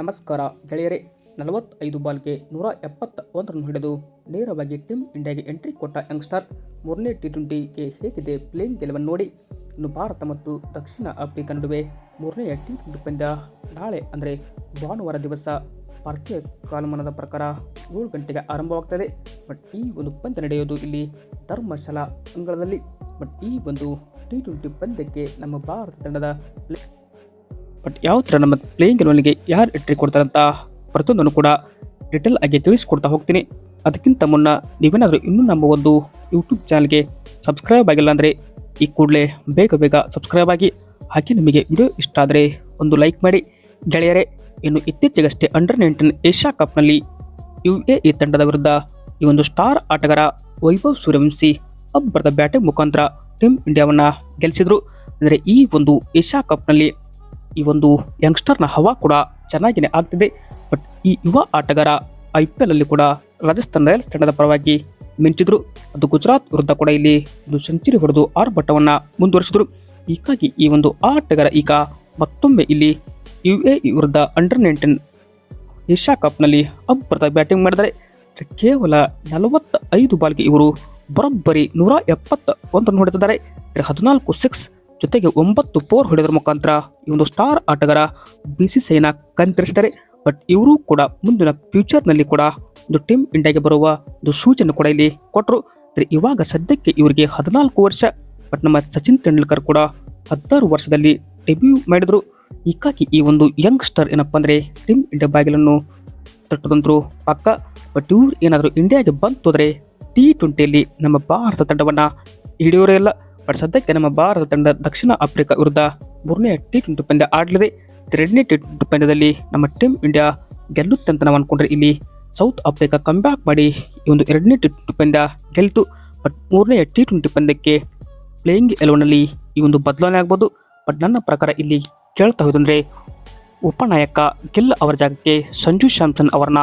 ನಮಸ್ಕಾರ ಗೆಳೆಯರೆ, ನಲವತ್ತೈದು ಬಾಲ್ಗೆ ನೂರ ಎಪ್ಪತ್ತ ಒಂದರನ್ನು ಹಿಡಿದು ನೇರವಾಗಿ ಟೀಮ್ ಇಂಡಿಯಾಗೆ ಎಂಟ್ರಿ ಕೊಟ್ಟ ಯಂಗ್ಸ್ಟರ್ ಮೂರನೇ ಟಿ ಟ್ವೆಂಟಿಗೆ ಹೇಗಿದೆ ಪ್ಲೇಯಿಂಗ್ ಗೆಲುವನ್ನು ನೋಡಿ. ಇನ್ನು ಭಾರತ ಮತ್ತು ದಕ್ಷಿಣ ಆಫ್ರಿಕಾ ನಡುವೆ ಮೂರನೆಯ ಟಿ ಟ್ವೆಂಟಿ ಪಂದ್ಯ ನಾಳೆ ಅಂದರೆ ಭಾನುವಾರ ದಿವಸ ಭಾರತೀಯ ಕಾಲಮಾನದ ಪ್ರಕಾರ ಏಳು ಗಂಟೆಗೆ ಆರಂಭವಾಗ್ತದೆ. ಬಟ್ ಈ ಒಂದು ಪಂದ್ಯ ನಡೆಯೋದು ಇಲ್ಲಿ ಧರ್ಮಶಾಲಾ ಅಂಗಳದಲ್ಲಿ. ಬಟ್ ಈ ಒಂದು ಟಿ ಟ್ವೆಂಟಿ ಪಂದ್ಯಕ್ಕೆ ನಮ್ಮ ಭಾರತ ತಂಡದ ಬಟ್ ಯಾವ ಥರ ನಮ್ಮ ಪ್ಲೇಯಿಂಗ್ ಗೆಲುವನಿಗೆ ಯಾರು ಎಂಟ್ರಿ ಕೊಡ್ತಾರಂತ ಪ್ರತಿಯೊಂದನ್ನು ಕೂಡ ಡಿಟೇಲ್ ಆಗಿ ತಿಳಿಸ್ಕೊಡ್ತಾ ಹೋಗ್ತೀನಿ. ಅದಕ್ಕಿಂತ ಮುನ್ನ ನೀವೇನಾದರೂ ಇನ್ನೂ ನಮ್ಮ ಒಂದು ಯೂಟ್ಯೂಬ್ ಚಾನಲ್ಗೆ ಸಬ್ಸ್ಕ್ರೈಬ್ ಆಗಿಲ್ಲ ಅಂದರೆ ಈ ಕೂಡಲೇ ಬೇಗ ಬೇಗ ಸಬ್ಸ್ಕ್ರೈಬ್ ಆಗಿ, ಹಾಗೆ ನಿಮಗೆ ವಿಡಿಯೋ ಇಷ್ಟ ಆದರೆ ಒಂದು ಲೈಕ್ ಮಾಡಿ. ಗೆಳೆಯರೇ, ಇನ್ನು ಇತ್ತೀಚೆಗಷ್ಟೇ ಅಂಡರ್ ನೈನ್ಟೀನ್ ಏಷ್ಯಾ ಕಪ್ನಲ್ಲಿ ಯು ಎ ಇ ತಂಡದ ವಿರುದ್ಧ ಈ ಒಂದು ಸ್ಟಾರ್ ಆಟಗಾರ ವೈಭವ್ ಸೂರ್ಯವಂಶಿ ಅಬ್ಬರದ ಬ್ಯಾಟಿಂಗ್ ಮುಖಾಂತರ ಟೀಮ್ ಇಂಡಿಯಾವನ್ನು ಗೆಲ್ಲಿಸಿದರು ಅಂದರೆ ಈ ಒಂದು ಏಷ್ಯಾ ಕಪ್ನಲ್ಲಿ ಈ ಒಂದು ಯಂಗ್ಸ್ಟರ್ನ ಹವಾ ಕೂಡ ಚೆನ್ನಾಗಿನೇ ಆಗ್ತಿದೆ. ಬಟ್ ಈ ಯುವ ಆಟಗಾರ ಐ ಪಿ ಎಲ್ ಅಲ್ಲಿ ಕೂಡ ರಾಜಸ್ಥಾನ್ ರಾಯಲ್ಸ್ ತಂಡದ ಪರವಾಗಿ ಮಿಂಚಿದ್ರು. ಅದು ಗುಜರಾತ್ ವಿರುದ್ಧ ಕೂಡ ಇಲ್ಲಿ ಒಂದು ಸೆಂಚುರಿ ಹೊಡೆದು ಆರ್ಭಟವನ್ನ ಮುಂದುವರಿಸಿದ್ರು. ಹೀಗಾಗಿ ಈ ಒಂದು ಆಟಗಾರ ಈಗ ಮತ್ತೊಮ್ಮೆ ಇಲ್ಲಿ ಯು ಎ ವಿರುದ್ಧ ಅಂಡರ್ ನೈನ್ಟೀನ್ ಏಷ್ಯಾ ಕಪ್ನಲ್ಲಿ ಅಬ್ಬರದ ಬ್ಯಾಟಿಂಗ್ ಮಾಡಿದರೆ ಕೇವಲ ನಲವತ್ತ ಐದು ಬಾಲ್ಗೆ ಇವರು ಬರೋಬ್ಬರಿ ನೂರ ಎಪ್ಪತ್ತ ಒಂದನ್ನು ಹೊಡೆದಿದ್ದಾರೆ ಹದಿನಾಲ್ಕು ಸಿಕ್ಸ್ ಜೊತೆಗೆ ಒಂಬತ್ತು ಫೋರ್ ಹೊಡೆದರ ಮುಖಾಂತರ ಈ ಒಂದು ಸ್ಟಾರ್ ಆಟಗಾರ ಬಿ ಸಿ ಸೈನ ಕಣ್ತರಿಸಿದ್ದಾರೆ ಬಟ್ ಇವರು ಕೂಡ ಮುಂದಿನ ಫ್ಯೂಚರ್ನಲ್ಲಿ ಕೂಡ ಒಂದು ಟೀಮ್ ಇಂಡಿಯಾಗೆ ಬರುವ ಒಂದು ಸೂಚನೆ ಕೂಡ ಇಲ್ಲಿ ಕೊಟ್ಟರು ಇವಾಗ ಸದ್ಯಕ್ಕೆ ಇವರಿಗೆ ಹದಿನಾಲ್ಕು ವರ್ಷ ಬಟ್ ನಮ್ಮ ಸಚಿನ್ ತೆಂಡೂಲ್ಕರ್ ಕೂಡ ಹದಿನಾರು ವರ್ಷದಲ್ಲಿ ಡೆಬ್ಯೂ ಮಾಡಿದ್ರು. ಹೀಗಾಗಿ ಈ ಒಂದು ಯಂಗ್ಸ್ಟರ್ ಏನಪ್ಪ ಅಂದರೆ ಟೀಮ್ ಇಂಡಿಯಾ ಬಾಗಿಲನ್ನು ತಟ್ಟದಂತರು ಪಕ್ಕ. ಬಟ್ ಇವ್ರು ಏನಾದರೂ ಇಂಡಿಯಾಗೆ ಬಂತೋದ್ರೆ ಟಿ ಟ್ವೆಂಟಿಯಲ್ಲಿ ನಮ್ಮ ಭಾರತ ತಂಡವನ್ನು ಹಿಡಿಯೋರೇ ಇಲ್ಲ. ಬಟ್ ಸದ್ಯಕ್ಕೆ ನಮ್ಮ ಭಾರತ ತಂಡ ದಕ್ಷಿಣ ಆಫ್ರಿಕಾ ವಿರುದ್ಧ ಮೂರನೇ ಟಿ ಟ್ವೆಂಟಿ ಪಂದ್ಯ ಆಡಲಿದೆ. ಎರಡನೇ ಟಿ ಟ್ವೆಂಟಿ ಪಂದ್ಯದಲ್ಲಿ ನಮ್ಮ ಟೀಮ್ ಇಂಡಿಯಾ ಗೆಲ್ಲುತ್ತೆ ಅಂತ ನಾವು ಅನ್ಕೊಂಡ್ರೆ ಇಲ್ಲಿ ಸೌತ್ ಆಫ್ರಿಕಾ ಕಮ್ಬ್ಯಾಕ್ ಮಾಡಿ ಈ ಒಂದು ಎರಡನೇ ಟಿ ಟ್ವೆಂಟಿ ಪಂದ್ಯ ಗೆಲ್ತು. ಬಟ್ ಮೂರನೇ ಟಿ ಟ್ವೆಂಟಿ ಪಂದ್ಯಕ್ಕೆ ಪ್ಲೇಯಿಂಗ್ ಎಲೆವನಲ್ಲಿ ಈ ಒಂದು ಬದಲಾವಣೆ ಆಗ್ಬೋದು. ಬಟ್ ನನ್ನ ಪ್ರಕಾರ ಇಲ್ಲಿ ಕೇಳ್ತಾ ಹೋದಂದ್ರೆ ಉಪನಾಯಕ ಗಿಲ್ ಅವರ ಜಾಗಕ್ಕೆ ಸಂಜು ಸ್ಯಾಮ್ಸನ್ ಅವರನ್ನ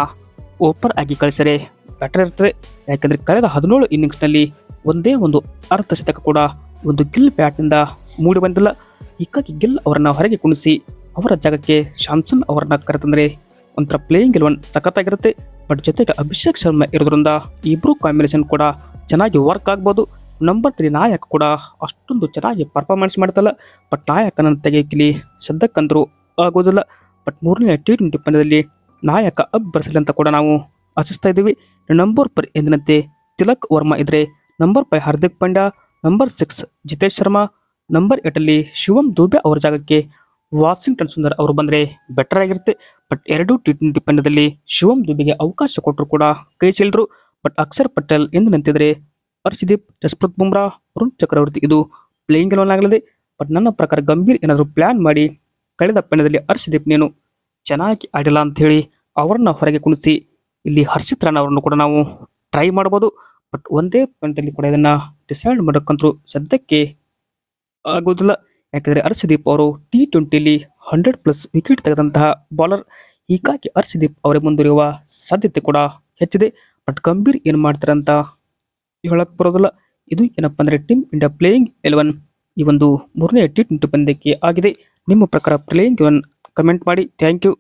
ಓಪರ್ ಆಗಿ ಕಳಿಸಿದರೆ ಬೆಟರ್ ಇರ್ತದೆ. ಯಾಕಂದ್ರೆ ಕಳೆದ ಹದಿನೇಳು ಇನ್ನಿಂಗ್ಸ್ನಲ್ಲಿ ಒಂದೇ ಒಂದು ಅರ್ಧ ಶತಕ ಕೂಡ ಒಂದು ಗಿಲ್ ಬ್ಯಾಟ್ನಿಂದ ಮೂಡಿ ಬಂದಿಲ್ಲ. ಹೀಗಾಗಿ ಗಿಲ್ ಅವರನ್ನು ಹೊರಗೆ ಕುಣಿಸಿ ಅವರ ಜಾಗಕ್ಕೆ ಶಾಮ್ಸನ್ ಅವರನ್ನ ಕರೆತಂದ್ರೆ ಒಂಥರ ಪ್ಲೇಯಿಂಗ್ ಎಲೆವನ್ ಸಖತ್ತಾಗಿರುತ್ತೆ. ಬಟ್ ಜೊತೆಗೆ ಅಭಿಷೇಕ್ ಶರ್ಮಾ ಇರೋದ್ರಿಂದ ಇಬ್ಬರು ಕಾಂಬಿನೇಷನ್ ಕೂಡ ಚೆನ್ನಾಗಿ ವರ್ಕ್ ಆಗ್ಬೋದು. ನಂಬರ್ ತ್ರೀ ನಾಯಕ್ ಕೂಡ ಅಷ್ಟೊಂದು ಚೆನ್ನಾಗಿ ಪರ್ಫಾರ್ಮೆನ್ಸ್ ಮಾಡ್ತಲ್ಲ. ಬಟ್ ನಾಯಕನನ್ನು ತೆಗೆಯಕ್ಕೆ ಸದ್ದಕ್ಕಂದರೂ ಆಗೋದಿಲ್ಲ. ಬಟ್ ಮೂರನೇ ಟಿ ಟ್ವೆಂಟಿ ಪಂದ್ಯದಲ್ಲಿ ನಾಯಕ ಅಬ್ಬರಿಸಲಿ ಅಂತ ಕೂಡ ನಾವು ಆಶಿಸ್ತಾ ಇದ್ದೀವಿ. ನಂಬರ್ ಪರ್ ಎಂದಿನಂತೆ ತಿಲಕ್ ವರ್ಮಾ ಇದ್ರೆ number five Hardik Pandya number six Jitesh Sharma, number ಏಟಲ್ಲಿ Shivam Dube ಅವರ ಜಾಗಕ್ಕೆ ವಾಷಿಂಗ್ಟನ್ ಸುಂದರ್ ಅವರು ಬಂದರೆ ಬೆಟರ್ ಆಗಿರುತ್ತೆ. ಬಟ್ ಎರಡು ಟಿ ಟ್ವೆಂಟಿ ಪಂದ್ಯದಲ್ಲಿ ಶಿವಂ ದುಬೆಗೆ ಅವಕಾಶ ಕೊಟ್ಟರು ಕೂಡ ಕೈ ಚೆಲ್ಲರು ಬಟ್ ಅಕ್ಷರ್ ಪಟೇಲ್ ಎಂದು ನಿಂತಿದ್ರೆ ಹರ್ಷದೀಪ್, ಜಸ್ಪ್ರೀತ್ ಬುಮ್ರಾ ವರುಣ್ ಚಕ್ರವರ್ತಿ ಇದು ಪ್ಲೇಯಿಂಗ್ ಎಲೆವನ್ ಆಗಲಿದೆ. ಬಟ್ ನನ್ನ ಪ್ರಕಾರ ಗಂಭೀರ್ ಏನಾದರೂ ಪ್ಲ್ಯಾನ್ ಮಾಡಿ ಕಳೆದ ಪಂದ್ಯದಲ್ಲಿ ಹರ್ಷದೀಪ್ ನೇನು ಚೆನ್ನಾಗಿ ಆಡಿಲ್ಲ ಅಂತ ಹೇಳಿ ಅವರನ್ನು ಹೊರಗೆ ಕುಣಿಸಿ ಇಲ್ಲಿ ಹರ್ಷಿತ್ ರಾಣ ಅವರನ್ನು ಕೂಡ ನಾವು ಟ್ರೈ ಮಾಡ್ಬೋದು. ಬಟ್ ಒಂದೇ ಪಂದ್ಯದಲ್ಲಿ ಕೂಡ ಇದನ್ನ ಡಿಸೈಡ್ ಮಾಡೋಕ್ಕಂತೂ ಸದ್ಯಕ್ಕೆ ಆಗೋದಿಲ್ಲ. ಯಾಕಂದ್ರೆ ಹರ್ಷದೀಪ್ ಅವರು ಟಿ ಟ್ವೆಂಟಿಲಿ ಹಂಡ್ರೆಡ್ ಪ್ಲಸ್ ವಿಕೆಟ್ ತೆಗೆದಂತಹ ಬೌಲರ್ ಹೀಗಾಗಿ ಹರ್ಷದೀಪ್ ಅವರೇ ಮುಂದುವರಿಯುವ ಸಾಧ್ಯತೆ ಕೂಡ ಹೆಚ್ಚಿದೆ. ಬಟ್ ಗಂಭೀರ್ ಏನು ಮಾಡ್ತಾರೆ ಅಂತ ಹೇಳಕ್ ಬರೋದಿಲ್ಲ. ಇದು ಏನಪ್ಪ ಅಂದ್ರೆ ಟೀಮ್ ಇಂಡಿಯಾ ಪ್ಲೇಯಿಂಗ್ ಎಲೆವನ್ ಈ ಒಂದು ಮೂರನೇ ಟಿ ಟ್ವೆಂಟಿ ಪಂದ್ಯಕ್ಕೆ ಆಗಿದೆ. ನಿಮ್ಮ ಪ್ರಕಾರ ಪ್ಲೇಯಿಂಗ್ ಎಲೆವನ್ ಕಮೆಂಟ್ ಮಾಡಿ. Thank you